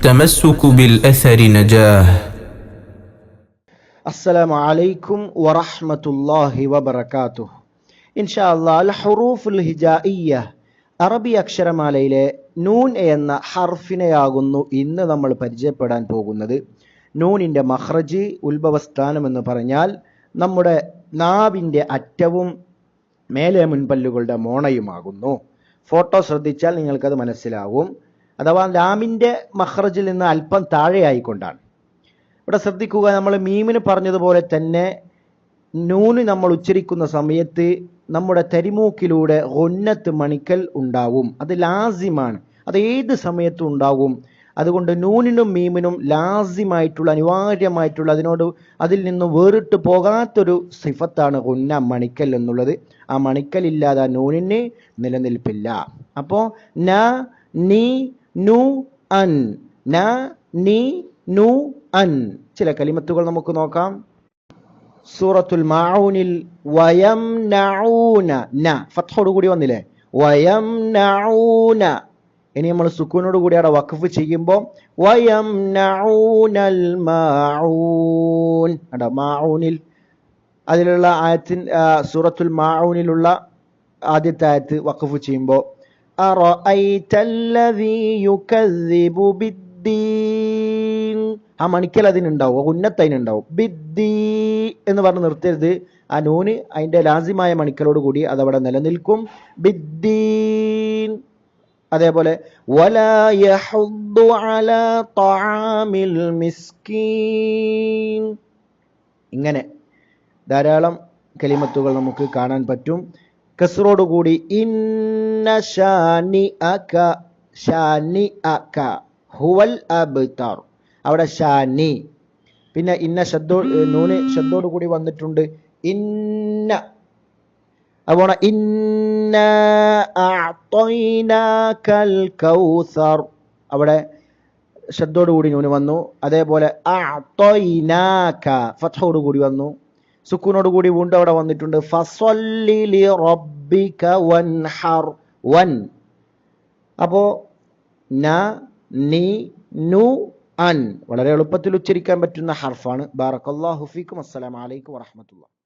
التمسك بالأثر نجاه السلام عليكم ورحمة الله وبركاته إن شاء الله الحروف الهجائية അറബി അക്ഷരമാലയിലെ നൂൻ എന്ന ഹർഫിനെയാകുന്നു ഇന്ന് നമ്മൾ പരിചയപ്പെടാൻ പോകുന്നത് നൂനിൻ്റെ മഹ്റജ് ഉത്ഭവസ്ഥാനം എന്ന് പറഞ്ഞാൽ നമ്മുടെ നാവിൻ്റെ അറ്റവും മേലെ മുൻപല്ലുകളുടെ മോണയുമാകുന്നു ഫോട്ടോ ശ്രദ്ധിച്ചാൽ നിങ്ങൾക്കത് മനസ്സിലാവും അഥവാ ലാമിന്റെ മഹ്റജിൽ നിന്ന് അല്പം താഴെയായിക്കൊണ്ടാണ്. ഇവിടെ ശ്രദ്ധിക്കുക നമ്മൾ മീമിന് പറഞ്ഞതുപോലെ തന്നെ നൂന് നമ്മൾ ഉച്ചരിക്കുന്ന സമയത്ത് നമ്മുടെ തരിമൂക്കിലൂടെ ഒന്നത്ത് മണിക്കൽ ഉണ്ടാവും. അത് ലാസിമാണ്. അത് ഏത് സമയത്തും ഉണ്ടാകും. അതുകൊണ്ട് നൂനിനും മീമിനും ലാസിമായിട്ടുള്ള അനിവാര്യമായിട്ടുള്ള അതിനോട് അതിൽ നിന്ന് വേറിട്ട് പോകാത്തൊരു സിഫത്താണ് ഒന്ന മണിക്കൽ എന്നുള്ളത്. ആ മണിക്കൽ ഇല്ലാതെ നൂനിന് നിലനിൽപ്പില്ല. അപ്പോൾ ന നീ നു അൻ ന നി നു അൻ ചില കലിമത്തുകൾ നമുക്ക് നോക്കാം. സൂറത്തുൽ മാഊനിൽ വയം നഊന ന. ഫത്തോടു കൂടി വന്നില്ലേ? വയം നഊന ഇനി നമ്മൾ സുക്കൂനോട് കൂടി അവിടെ വഖഫ് ചെയ്യുമ്പോൾ വയം നഊനൽ മാഊൻ. അട മാഊനിൽ. അതിലുള്ള ആയത്തിൻ സൂറത്തുൽ മാഊനിലുള്ള ആദ്യത്തെ ആയത്ത് വഖഫ് ചെയ്യുമ്പോൾ ആ മണിക്കൽ അതിനുണ്ടാവും ആ ഉന്നത്ത് അതിനുണ്ടാവും. ബിദ്ദി എന്ന് പറഞ്ഞ് നിർത്തരുത്. ആ നൂന് അതിന്റെ ലാസിമായ മണിക്കലോട് കൂടി അതവിടെ നിലനിൽക്കും. ബിദ്ദീൻ. അതേപോലെ ഇങ്ങനെ ധാരാളം കലിമത്തുകൾ നമുക്ക് കാണാൻ പറ്റും. കസറോട് കൂടി ഇന്ന ഷാനി അക ഷാനി അക ഹുവൽ അബ്താർ. അവിടെ ഷാനി പിന്നെ ഇന്ന ശബ്ദോ നൂന് ശബ്ദോട് കൂടി വന്നിട്ടുണ്ട് ഇന്ന. അതുപോലെ ഇന്ന അഅ്തൈനാകൽ കൗസർ. അവിടെ ശബ്ദോട് കൂടി നൂന് വന്നു അതേപോലെ അഅ്തൈനാക ഫത്ഹോട് കൂടി വന്നു. സുക്കൂനോട് കൂടി വീണ്ടും അവിടെ വന്നിട്ടുണ്ട്. വൻഹർ. അപ്പോ അൻ. വളരെ എളുപ്പത്തിൽ ഉച്ചരിക്കാൻ പറ്റുന്ന ഹർഫാണ്. ബാറക്കല്ലാ ഫീക്കും. അസ്സലാമു അലൈക്കും വറഹ്മത്തുള്ളാഹി.